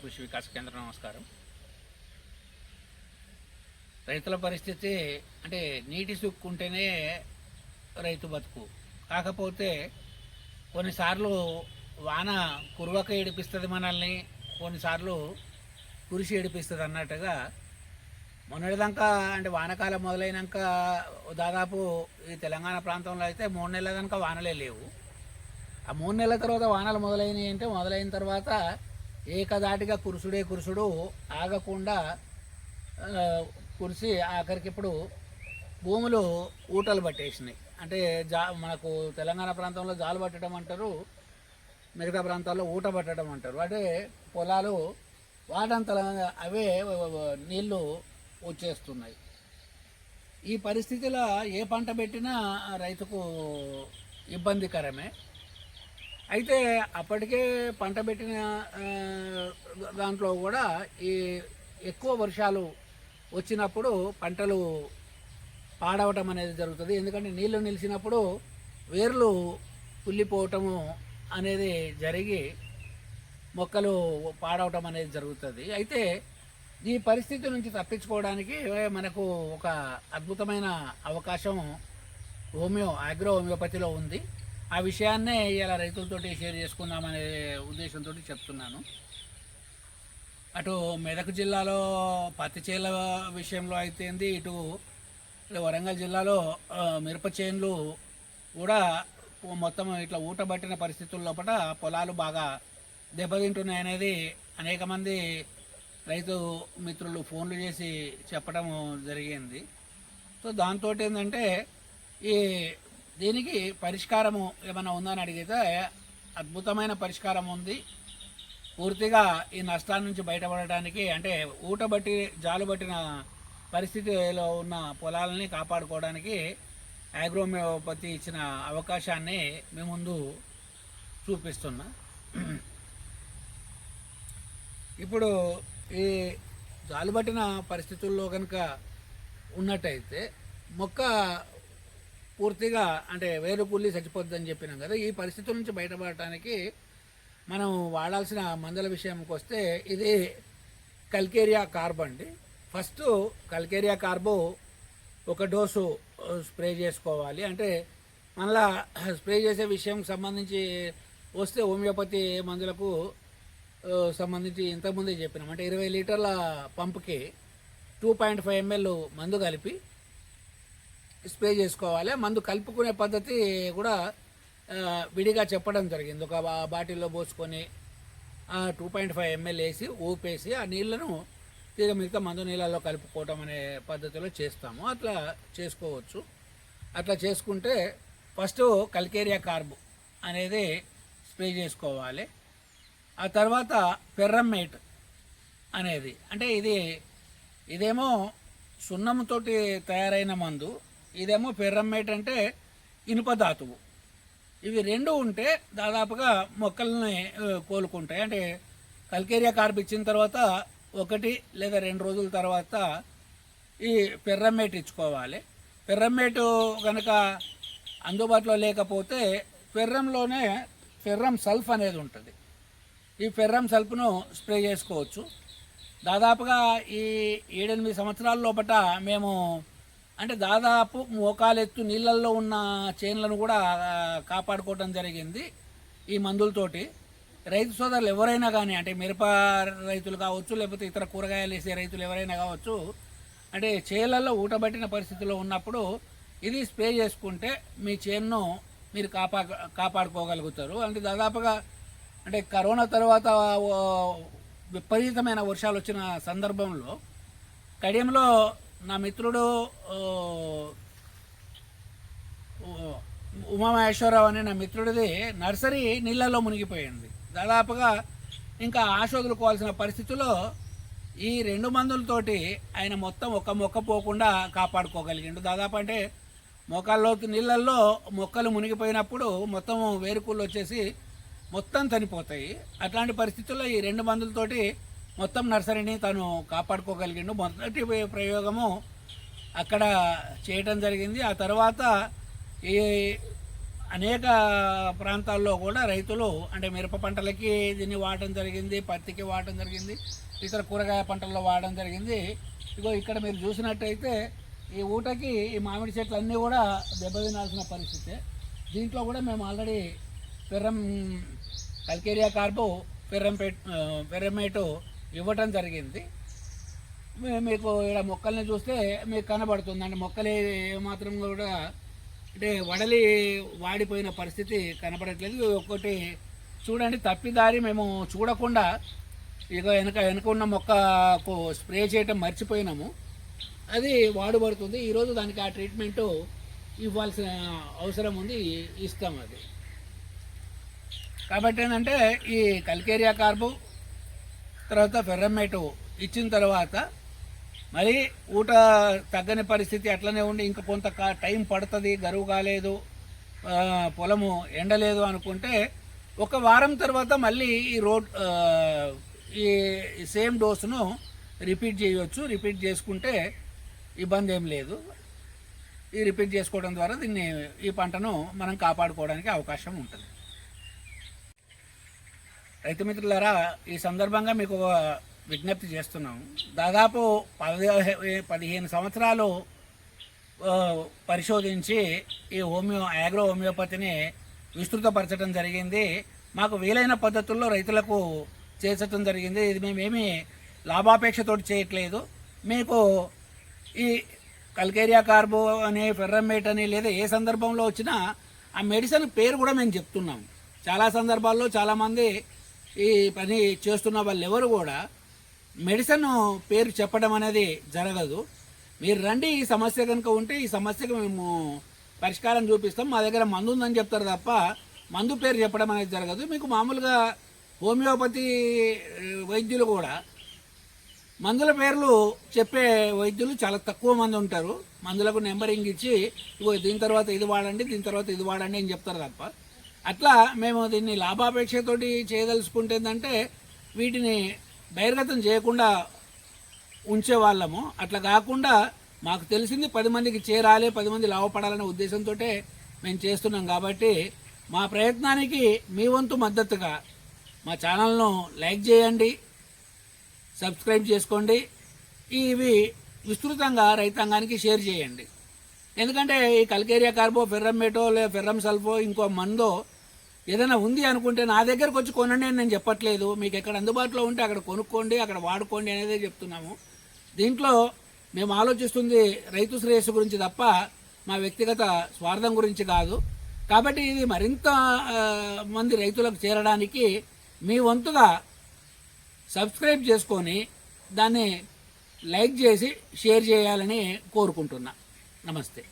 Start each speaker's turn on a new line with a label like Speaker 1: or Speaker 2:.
Speaker 1: కృషి వికాస కేంద్రం నమస్కారం. రైతుల పరిస్థితి అంటే నీటి సుక్కుంటేనే రైతు బతుకు. కాకపోతే కొన్నిసార్లు వాన కురువక ఏడిపిస్తుంది మనల్ని కొన్నిసార్లు కురిసి ఏడిపిస్తుంది అన్నట్టుగా మొన్నటిదాకా అంటే వానకాలం మొదలైనాక దాదాపు ఈ తెలంగాణ ప్రాంతంలో అయితే మూడు నెలల దాకా వానలే లేవు. ఆ మూడు నెలల తర్వాత వానలు మొదలైనవి అంటే మొదలైన తర్వాత ఏకదాటిగా కురుసుడే కురుసుడు ఆగకుండా కురిసి ఆఖరికి ఇప్పుడు భూములు ఊటలు పట్టేసినాయి. అంటే జా మనకు తెలంగాణ ప్రాంతంలో జాలు పట్టడం అంటారు మిగతా ప్రాంతాల్లో ఊట పట్టడం అంటారు. అంటే పొలాలు వాటంతల అవే నీళ్ళు వచ్చేస్తున్నాయి. ఈ పరిస్థితిలో ఏ పంట పెట్టినా రైతుకు ఇబ్బందికరమే. అయితే అప్పటికే పంట పెట్టిన దాంట్లో కూడా ఈ ఎక్కువ వర్షాలు వచ్చినప్పుడు పంటలు పాడవటం అనేది జరుగుతుంది. ఎందుకంటే నీళ్ళు నిలిచినప్పుడు వేర్లు కుళ్ళిపోవటము అనేది జరిగి మొక్కలు పాడవటం అనేది జరుగుతుంది. అయితే ఈ పరిస్థితి నుంచి తప్పించుకోవడానికి మనకు ఒక అద్భుతమైన అవకాశం హోమియో ఆగ్రో హోమియోపతిలో ఉంది. ఆ విషయాన్నే ఇలా రైతులతోటి షేర్ చేసుకుందామనే ఉద్దేశంతో చెప్తున్నాను. అటు మెదక్ జిల్లాలో పత్తి చేల విషయంలో అయితేంది ఇటు వరంగల్ జిల్లాలో మిరప చేన్లు కూడా మొత్తం ఇట్లా ఊటబట్టిన పరిస్థితుల లోపల పొలాలు బాగా దెబ్బతింటున్నాయనేది అనేక మంది రైతు మిత్రులు ఫోన్లు చేసి చెప్పడం జరిగింది. సో దాంతో ఏంటంటే ఈ దీనికి పరిష్కారము ఏమైనా ఉందని అడిగితే అద్భుతమైన పరిష్కారం ఉంది. పూర్తిగా ఈ నష్టాల నుంచి బయటపడటానికి అంటే ఊటబట్టి జాలుబట్టిన పరిస్థితిలో ఉన్న పొలాలని కాపాడుకోవడానికి అగ్రోమియోపతి ఇచ్చిన అవకాశాన్ని మీ ముందు చూపిస్తున్నా. ఇప్పుడు ఈ జాలుబట్టిన పరిస్థితుల్లో కనుక ఉన్నట్టయితే మొక్క పూర్తిగా అంటే వేరు పుల్లి చచ్చిపోద్దని చెప్పినాం కదా ఈ పరిస్థితుల నుంచి బయటపడటానికి మనం వాడాల్సిన మందుల విషయంకి వస్తే ఇది కల్కేరియా కార్బో అండి. ఫస్ట్ కల్కేరియా కార్బో ఒక డోసు స్ప్రే చేసుకోవాలి. అంటే మళ్ళా స్ప్రే చేసే విషయం సంబంధించి వస్తే హోమియోపతి మందులకు సంబంధించి ఇంతకుముందే చెప్పినాం. అంటే ఇరవై లీటర్ల పంప్కి టూ పాయింట్ ఫైవ్ ఎంఎల్ మందు కలిపి స్ప్రే చేసుకోవాలి. మందు కలుపుకునే పద్ధతి కూడా విడిగా చెప్పడం జరిగింది. ఒక బాటిల్లో పోసుకొని టూ పాయింట్ ఫైవ్ ఎంఎల్ వేసి ఊపేసి ఆ నీళ్ళను తీగ మిగతా మందు నీళ్ళలో కలుపుకోవటం అనే పద్ధతిలో చేస్తాము. అట్లా చేసుకోవచ్చు. అట్లా చేసుకుంటే ఫస్ట్ కల్కేరియా కార్బ్ అనేది స్ప్రే చేసుకోవాలి. ఆ తర్వాత పెర్రమ్మేట్ అనేది. అంటే ఇది ఇదేమో సున్నంతోటి తయారైన మందు. ఇదేమో ఫెర్రమ్మేట్ అంటే ఇనుప ధాతువు. ఇవి రెండు ఉంటే దాదాపుగా మొక్కల్ని కోలుకుంటాయి. అంటే కల్కేరియా కార్బ్ ఇచ్చిన తర్వాత ఒకటి లేదా రెండు రోజుల తర్వాత ఈ పెర్రమ్మేట్ ఇచ్చుకోవాలి. పెర్రమ్మేటు కనుక అందుబాటులో లేకపోతే ఫెర్రంలోనే ఫెర్రం సల్ఫ్ అనేది ఉంటుంది. ఈ ఫెర్రం సల్ఫ్ను స్ప్రే చేసుకోవచ్చు. దాదాపుగా ఈ ఏడెనిమిది సంవత్సరాల లోపట మేము అంటే దాదాపు మోకాలెత్తు నీళ్ళల్లో ఉన్న చేన్లను కూడా కాపాడుకోవటం కాపాడుకోవడం జరిగింది ఈ మందులతోటి. రైతు సోదరులు ఎవరైనా కానీ అంటే మిరప రైతులు కావచ్చు లేకపోతే ఇతర కూరగాయలు వేసే రైతులు ఎవరైనా కావచ్చు అంటే చేలల్లో ఊటబట్టిన పరిస్థితిలో ఉన్నప్పుడు ఇది స్ప్రే చేసుకుంటే మీ చేన్ను మీరు కాపా కాపాడుకోగలుగుతారు. అంటే దాదాపుగా అంటే కరోనా తర్వాత విపరీతమైన వర్షాలు వచ్చిన సందర్భంలో కడియంలో నా మిత్రుడు ఉమామహేశ్వరరావు అనే నా మిత్రుడిది నర్సరీ నీళ్ళల్లో మునిగిపోయింది. దాదాపుగా ఇంకా ఆశ వదులుకోవాల్సిన పరిస్థితిలో ఈ రెండు మందులతోటి ఆయన మొత్తం ఒక మొక్క పోకుండా కాపాడుకోగలిగిండు. దాదాపు అంటే మొక్కల్లో నీళ్ళల్లో మొక్కలు మునిగిపోయినప్పుడు మొత్తం వేరుకుళ్ళు వచ్చేసి మొత్తం చనిపోతాయి. అట్లాంటి పరిస్థితుల్లో ఈ రెండు మందులతోటి మొత్తం నర్సరీని తను కాపాడుకోగలిగిండు. మొదటి ప్రయోగము అక్కడ చేయటం జరిగింది. ఆ తర్వాత ఈ అనేక ప్రాంతాల్లో కూడా రైతులు అంటే మిరప పంటలకి దీన్ని వాడడం జరిగింది పత్తికి వాడడం జరిగింది ఇతర కూరగాయ పంటల్లో వాడడం జరిగింది. ఇగో ఇక్కడ మీరు చూసినట్టయితే ఈ ఊటకి ఈ మామిడి చెట్లు అన్నీ కూడా దెబ్బతినాల్సిన పరిస్థితి దీంట్లో కూడా మేము ఆల్రెడీ ఫెర్రం కల్కేరియా కార్బో ఫెర్రంపేట్ ఫెర్రమేటు ఇవ్వటం జరిగింది. మీకు ఇక్కడ మొక్కల్ని చూస్తే మీకు కనబడుతుంది. అంటే మొక్కలు ఏమాత్రం కూడా అంటే వడలి వాడిపోయిన పరిస్థితి కనపడట్లేదు. ఒకటి చూడండి తప్పిదారి మేము చూడకుండా ఇక వెనక వెనక ఉన్న మొక్కకు స్ప్రే చేయటం మర్చిపోయినాము. అది వాడబడుతుంది. ఈరోజు దానికి ఆ ట్రీట్మెంట్ ఇవ్వాల్సిన అవసరం ఉంది. ఇస్తాం అది. కాబట్టి ఏంటంటే ఈ కల్కేరియా కార్బు తర్వాత ఫెర్రమేటు ఇచ్చిన తర్వాత మరి ఊట తగ్గని పరిస్థితి అట్లనే ఉండి ఇంక కొంత టైం పడుతుంది గరువు కాలేదు పొలము ఎండలేదు అనుకుంటే ఒక వారం తర్వాత మళ్ళీ ఈ రోడ్ ఈ సేమ్ డోసును రిపీట్ చేయవచ్చు రిపీట్ చేసుకుంటే ఇబ్బంది ఏం లేదు. ఈ రిపీట్ చేసుకోవడం ద్వారా దీన్ని ఈ పంటను మనం కాపాడుకోవడానికి అవకాశం ఉంటుంది. రైతు మిత్రులారా ఈ సందర్భంగా మీకు ఒక విజ్ఞప్తి చేస్తున్నాం. దాదాపు పదిహే పదిహేను సంవత్సరాలు పరిశోధించి ఈ హోమియో ఆగ్రో హోమియోపతిని విస్తృతపరచడం జరిగింది. మాకు వీలైన పద్ధతుల్లో రైతులకు చేర్చడం జరిగింది. ఇది మేమేమి లాభాపేక్షతో చేయట్లేదు. మీకు ఈ కల్కేరియా కార్బో అని ఫెర్రమేట్ అని లేదా ఏ సందర్భంలో వచ్చినా ఆ మెడిసిన్ పేరు కూడా మేము చెప్తున్నాం. చాలా సందర్భాల్లో చాలామంది ఈ పని చేస్తున్న వాళ్ళు ఎవరు కూడా మెడిసిన్ పేరు చెప్పడం అనేది జరగదు. మీరు రండి ఈ సమస్య కనుక ఉంటే ఈ సమస్యకు మేము పరిష్కారం చూపిస్తాం. మా దగ్గర మందు ఉందని చెప్తారు తప్ప మందు పేరు చెప్పడం అనేది జరగదు. మీకు మామూలుగా హోమియోపతి వైద్యులు కూడా మందుల పేర్లు చెప్పే వైద్యులు చాలా తక్కువ మంది ఉంటారు. మందులకు నెంబరింగ్ ఇచ్చి ఇగో దీని తర్వాత ఇది వాడండి దీని తర్వాత ఇది వాడండి అని చెప్తారు తప్ప అట్లా మేము దీన్ని లాభాపేక్షతోటి చేయదలుచుకుంటే ఏంటంటే వీటిని బహిర్గతం చేయకుండా ఉంచే వాళ్ళము అట్లా కాకుండా మాకు తెలిసింది పది మందికి చేరాలి పది మంది లాభపడాలనే ఉద్దేశంతో మేము చేస్తున్నాం కాబట్టి మా ప్రయత్నానికి మీ వంతు మద్దతుగా మా ఛానల్ను లైక్ చేయండి సబ్స్క్రైబ్ చేసుకోండి ఇవి విస్తృతంగా రైతాంగానికి షేర్ చేయండి. ఎందుకంటే ఈ కల్కేరియా కార్బో ఫెర్రమేటో లేదా ఫెర్రమ్ సల్ఫో ఇంకో మందో ఏదైనా ఉంది అనుకుంటే నా దగ్గరకు వచ్చి కొనండి అని నేను చెప్పట్లేదు. మీకు ఎక్కడ అందుబాటులో ఉంటే అక్కడ కొనుక్కోండి అక్కడ వాడుకోండి అనేదే చెప్తున్నాము. దీంట్లో మేము ఆలోచిస్తుంది రైతు శ్రేయస్సు గురించి తప్ప మా వ్యక్తిగత స్వార్థం గురించి కాదు. కాబట్టి ఇది మరింత మంది రైతులకు చేరడానికి మీ వంతుగా సబ్స్క్రైబ్ చేసుకొని దాన్ని లైక్ చేసి షేర్ చేయాలని కోరుకుంటున్నా. నమస్తే.